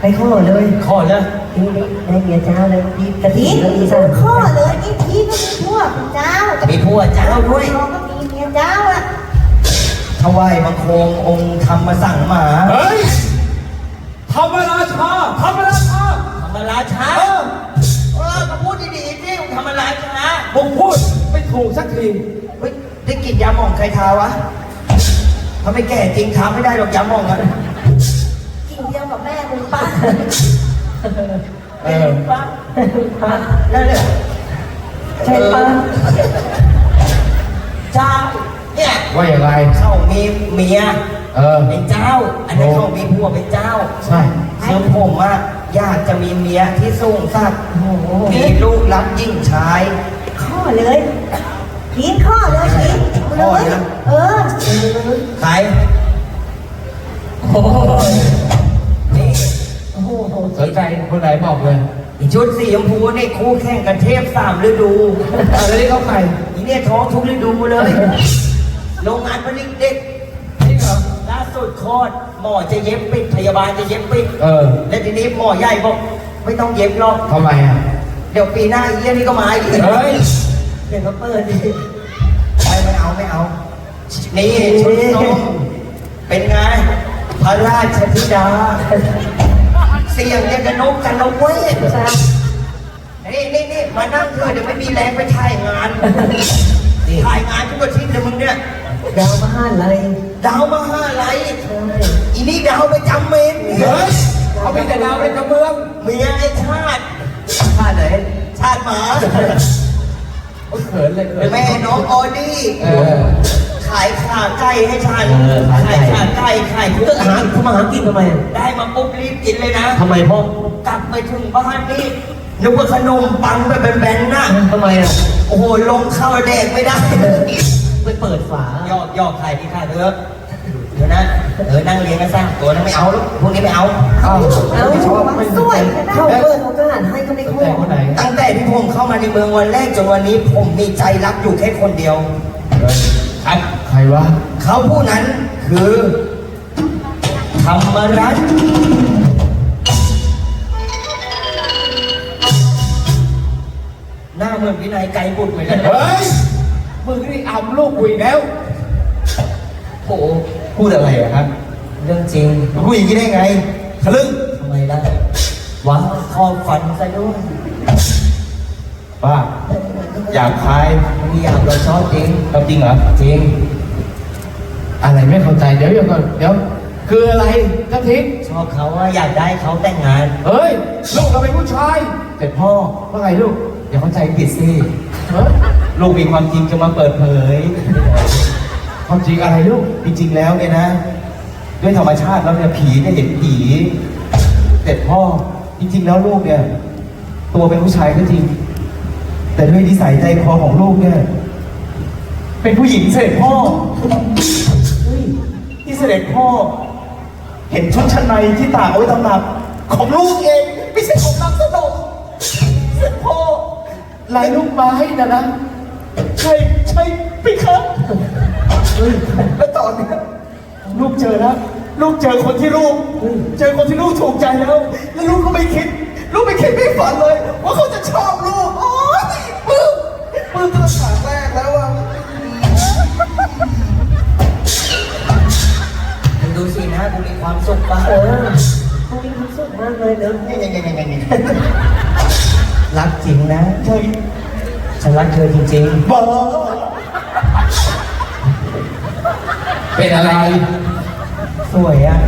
ไปข้อเลยข้อเลยนี่ได้เมียเจ้าเลยดีกะทิทีก็ดีมีซะข้อเลยนี่ทีก็มีพวกเจ้ามีผัวเจ้าด้วยเราก็มีเมียเจ้าอะถวายบังคมองค์ธรรมสั่งมาเฮ้ยธรรมราชาธรรมราชาธรรมราชาเออเออก็พูดดีๆสิธรรมราชาผมพูดไม่ถูกสักทีเฮ้ยได้กินยาหม่องใครทาวะถ้าไม่แก่จริงทาไม่ได้หรอกยาหม่องอะ กินเดียวกับแม่มึงปะเออป้านั่นเลยใช่ปะเจ้าเนี่ยว่าอย่างไรเขามีเมียเออเป็นเจ้า อันนี้นเขามีผัวเป็นเจ้า ใช่ซึ่งผมอะอยากจะมีเมียที่สูงสักดิ์มีลูกรับยิ่งชายข้อเลยทีข้อเลยทีข้อเลยนะเออใครโอ้ยนี่โอ้โห สนใจคนไหนบอกเลยชุดสีชมพูนี่คู่แข่งกันเทพสามฤดูเอาแล้วนี่เขาใครอีเนี่ยท้องทุกฤดูเลย โรงงานผลิตเด็กจริงเหรอล่าสุดคลอดหมอจะเย็บปิดพยาบาลจะเย็บปิดเออ และทีนี้หมอใหญ่บอกไม่ต้องเย็บหรอกทำไมอะ เดี๋ยวปีหน้าอีเยี่ยนี่ก็มาอีกเฮ้ยเดี๋ยวเขาเปิดดิไม่ไม่เอาไม่เอา นี่ชุดส้มเป็นไงพระราชธิดา สียงยังกระนกกันนกเว้ยจ้านี่นี่นี่มานั่งเถอะเดี๋ยวไม่มีแรงไปถ่ายงานถ่ายงานทุกอาทิตย์เลยมึงเนี่ยดาวมหาลัยดาวมหาลัยใช่อีนี่ดาวประจำเมนเนี่ยเฮ้ยเขาเป็นแต่ดาวในกระเมืองเมียไอ้ชาติชาติไหนชาติหมาโอ้ยเขินเลยเขินแม่น้องออดี้เออ ขายขาไก่ให้ฉันเออขายไก่ ขายขาไก่ขายทุกก็อาหาหารทำมาหากินทำไมได้มาปุ๊บรีบกินเลยนะ ทำไมพ่อกลับไปถึงบ้านนี่นึกว่าขนมปังแบบแบนๆนะทำไมอะโอ้โหลงเข้าแดกไม่ได้ ไปเปิดฝา ยอกยอกขายดีค่ะเถอะเดี๋ยวนะเออนั่งเลี้ยงกันสร้างตัวนั้นไม่เอาแล้วพวกนี้ไม่เอา เอ้าเอ้าไม่ชอบไม่สวยเข้าเปิดโอกาสให้ก็ไม่สนข้ใจอคนไหนตั้งแต่ที่ผมเข้ามาในเมืองวันแรกจนวันนี้ผมมีใจรักอยู่แค่คนเดียวครับใคร วะ เขาผู้นั้นคือธรรมรัตน์หน้าเหมือนวินัยไกรบุตรเหมือนกันนะเฮ้ย มึงนี่อำลูกกูอีกแล้วโอ้โหพูดอะไรอะครับเรื่องจริงพูดอย่างนี้ได้ไงทะลึ่งทำไมล่ะหวังคอฝันซะด้วยป้าอยากคาย มีอยากเราชอบจริง เอาจริงเหรอ จริง อะไรไม่เข้าใจเดี๋ยวเดี๋ยวก่อนเดี๋ยว คืออะไรกะทิงชอบเขาว่าอยากได้เขาแต่งงาน เฮ้ย ลูกเราเป็นผู้ชาย แต่พ่อว่าไงลูกอย่าเข้าใจผิดสิเฮ้ยลูกมีความจริงจะมาเปิดเผย ความจริงอะไรลูก จริงๆแล้วเนี่ยนะ ด้วยธรรมชาติแล้วเนี่ยผีเนี่ยเห็นผีแต่พ่อจริงๆแล้วลูกเนี่ย ตัวเป็นผู้ชายก็จริง แต่ด้วยนิสัยใจคอของลูกเนี่ย เป็นผู้หญิงเสด็จพ่อเฮ้ยที่ เสด็จพ่อ เห็นชุดชั้นในที่ตากเอาไว้ตำหนัก ของลูกเองไม่ใช่ของนางสนมเสด็จพ่อลายลูกไม้นะนะใช่ใช่พี่ครับเฮ้ยแล้วตอนเนี้ยลูกเจอแล้วลูกเจอคนที่ลูก เจอคนที่ลูกถูกใจแล้ว แล้วลูกก็ไม่คิด รักเธอจริงบอกเป็นอะไรๆสวยอะ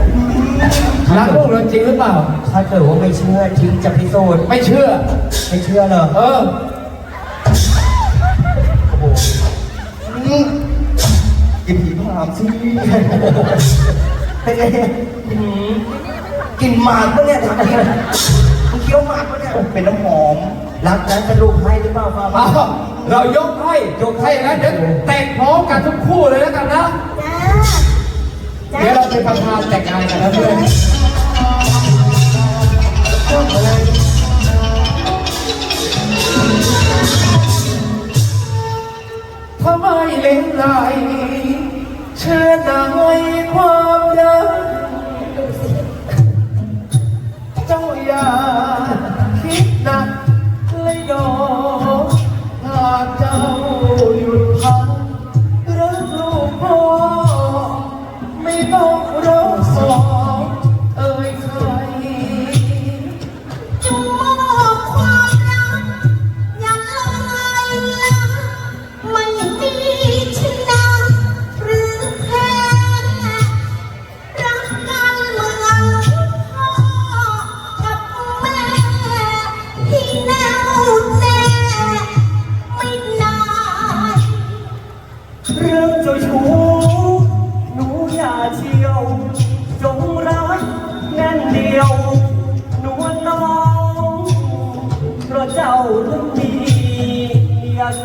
รักลูกเราจริงหรือเปล่า ถ้าเกิดว่าไม่เชื่อทิ้งจะพิสูจน์ไม่เชื่อ ไม่เชื่อเหรอเออนี่กินผีพรามสิเป็นไงอื้อหือกินหมากปะเนี่ยทำกินมึง เคี้ยวหมากปะเนี่ยเป็นน้ำหอม รักนั้นจะลูกให้หรือเปล่าฟ้าอ้าวเรายกให้ยกให้แล้วเดี๋ยวแต่งพร้อมกันทุกคู่เลยแล้วกันนะจ้าเดี๋ยวเราเป็นประธานแต่งงานกันนะเพื่อน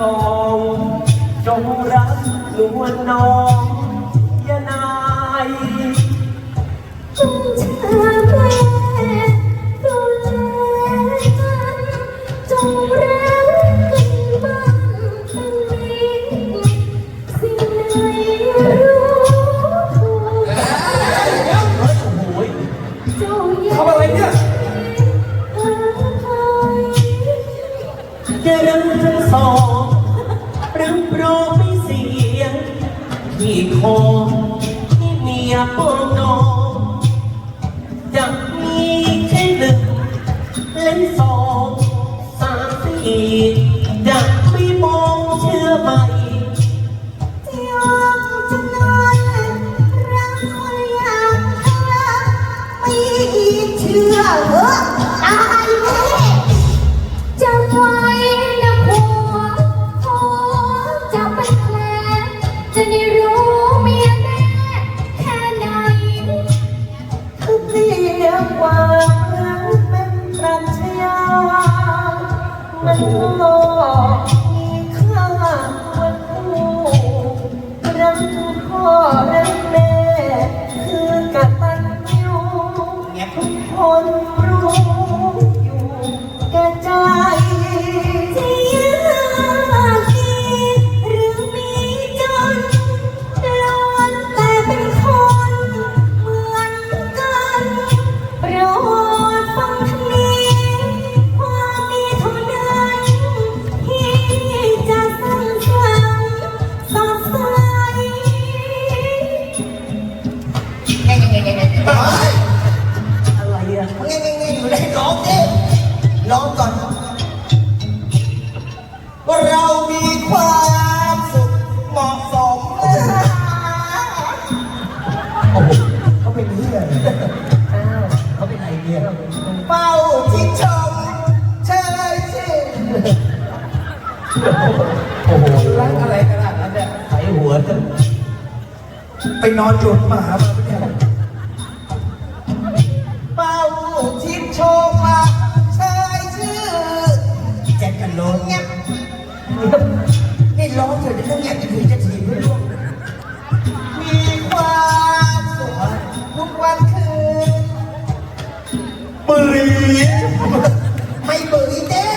นองจงรักนวลน้องยานาย จงเธอ จะได้รู้เมียแน่แค่ไหนคือเรียกว่าเป็นปรัชญามัน นอนหยุดหมามาปะเนี่ยเป้าที่ชมมาเชยชื่นแจ็คกันโลนเงี้ยนี่ร้องอยู่ในเรื่องเงี้ยจะถึงจะถีบด้วยลูกมีความสุขทุกวันคืนปืนไม่เบื่อเด้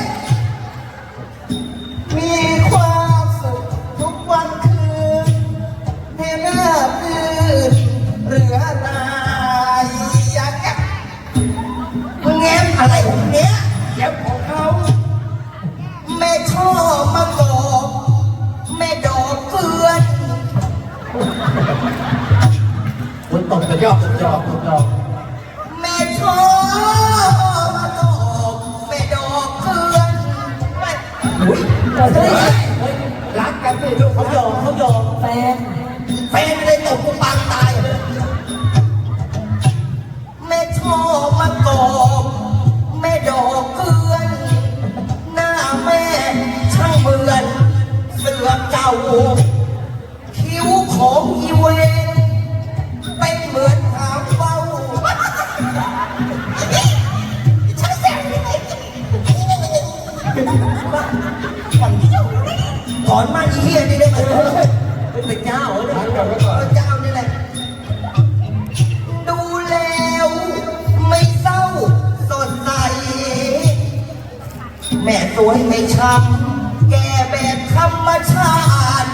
คุณตกกระยอกกระยอกกระยอกแม่ชอมากอกแม่ดอกเฟือนแม่อุ้ยเฮ้ยเฮ้ยรักกันสิลูกเขายอมเขายอมแฟนแฟนไม่ได้ตกกูปางตายแม่ชอมากอก ถอนมาอีเหี้ยนี่ได้ไหมเป็นเจ้าเหรอรัเนี่ยกกันไว้ก่อนพระเจ้านี่แหละ ดูแล้วไม่เศร้าสดใส แม่สวยไม่ช้ำแก่แบบธรรมชาติ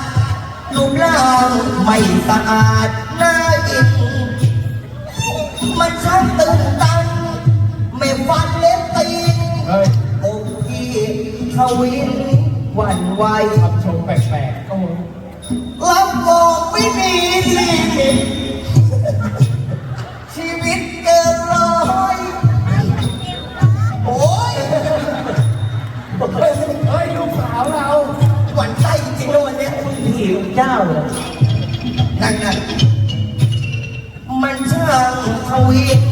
รูปร่างไม่สะอาดน่าอินมันช่างตื่นตันไม่ฟันเล็บตีนเฮ้ยอกพี่ทวินหวั่นไหวทำชม แปลกๆโอ้โหรับบอกไม่มีลิมิตชีวิตเกินร้อยโอ้ยเฮ้ยลูกสาวเราหวั่นไส้จริงๆนะวันเนี้ยพี่เจ้าเหรอนั่นนั่นมันช่างทวิน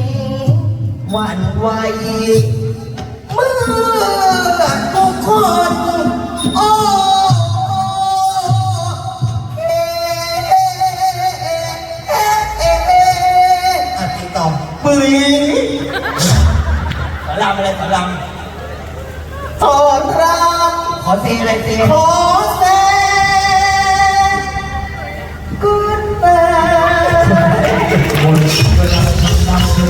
หวั่นไหวเมื่อทุกคนโอ้ อนรามอรสอนรามสอนรามขอเซอะไรเซขอแสงกูดบาย